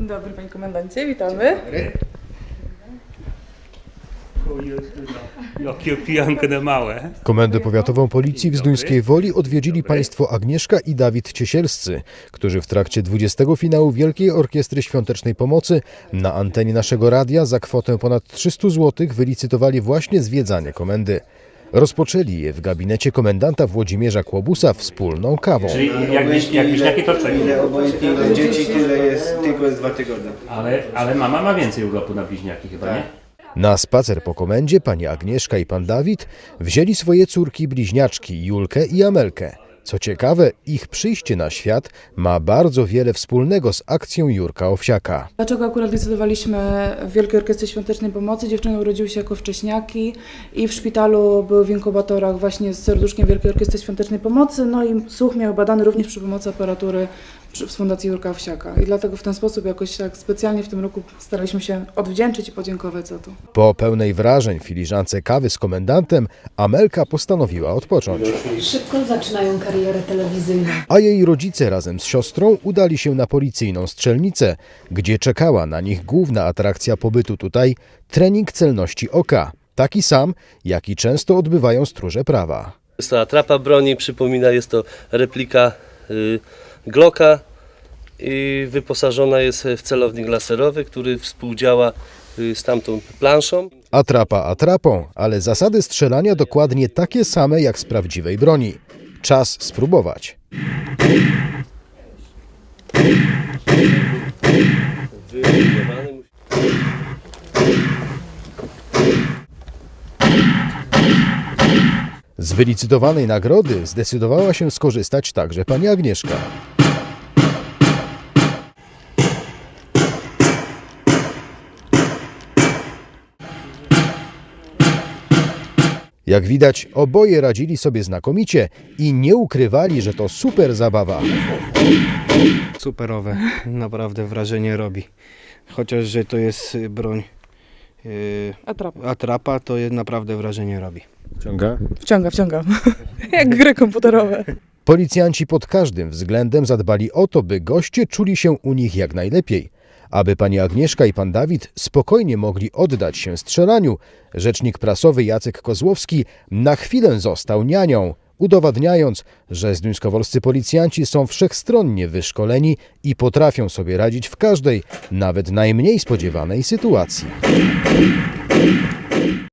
Dzień dobry, panie komendancie, witamy. Jakie pijankę na małe. Komendę powiatową policji w Zduńskiej Woli odwiedzili państwo Agnieszka i Dawid Ciesielscy, którzy w trakcie 20 finału Wielkiej Orkiestry Świątecznej Pomocy na antenie naszego radia za kwotę ponad 300 zł wylicytowali właśnie zwiedzanie komendy. Rozpoczęli je w gabinecie komendanta Włodzimierza Kłobusa wspólną kawą. Czyli jak, wiś- jak wiśniaki to czego? Ile obojętnie ile dzieci, tyle jest tylko jest dwa tygodnie. Ale, ale mama ma więcej urlopu na bliźniaki chyba, nie? Na spacer po komendzie pani Agnieszka i pan Dawid wzięli swoje córki bliźniaczki Julkę i Amelkę. Co ciekawe, ich przyjście na świat ma bardzo wiele wspólnego z akcją Jurka Owsiaka. Dlaczego akurat decydowaliśmy w Wielkiej Orkiestry Świątecznej Pomocy? Dziewczyny urodziły się jako wcześniaki i w szpitalu były w inkubatorach właśnie z serduszkiem Wielkiej Orkiestry Świątecznej Pomocy, no i słuch miał badany również przy pomocy aparatury z Fundacji Jurka Owsiaka. I dlatego w ten sposób jakoś tak specjalnie w tym roku staraliśmy się odwdzięczyć i podziękować za to. Po pełnej wrażeń filiżance kawy z komendantem, Amelka postanowiła odpocząć. Szybko zaczynają karierę telewizyjną. A jej rodzice razem z siostrą udali się na policyjną strzelnicę, gdzie czekała na nich główna atrakcja pobytu tutaj trening celności oka. Taki sam, jaki często odbywają stróże prawa. Jest to atrapa broni, przypomina, jest to replika y, Glocka i wyposażona jest w celownik laserowy, który współdziała y, z tamtą planszą. Atrapa atrapą, ale zasady strzelania dokładnie takie same jak z prawdziwej broni. Czas spróbować. Z wylicytowanej nagrody zdecydowała się skorzystać także pani Agnieszka. Jak widać, oboje radzili sobie znakomicie i nie ukrywali, że to super zabawa. Superowe, naprawdę wrażenie robi. Chociaż, że to jest y, broń y, Atrapa. atrapa, to naprawdę wrażenie robi. Ciąga? Wciąga, wciąga. Jak gry komputerowe. Policjanci pod każdym względem zadbali o to, by goście czuli się u nich jak najlepiej. Aby pani Agnieszka i pan Dawid spokojnie mogli oddać się strzelaniu, rzecznik prasowy Jacek Kozłowski na chwilę został nianią, udowadniając, że zduńskowolscy policjanci są wszechstronnie wyszkoleni i potrafią sobie radzić w każdej, nawet najmniej spodziewanej sytuacji.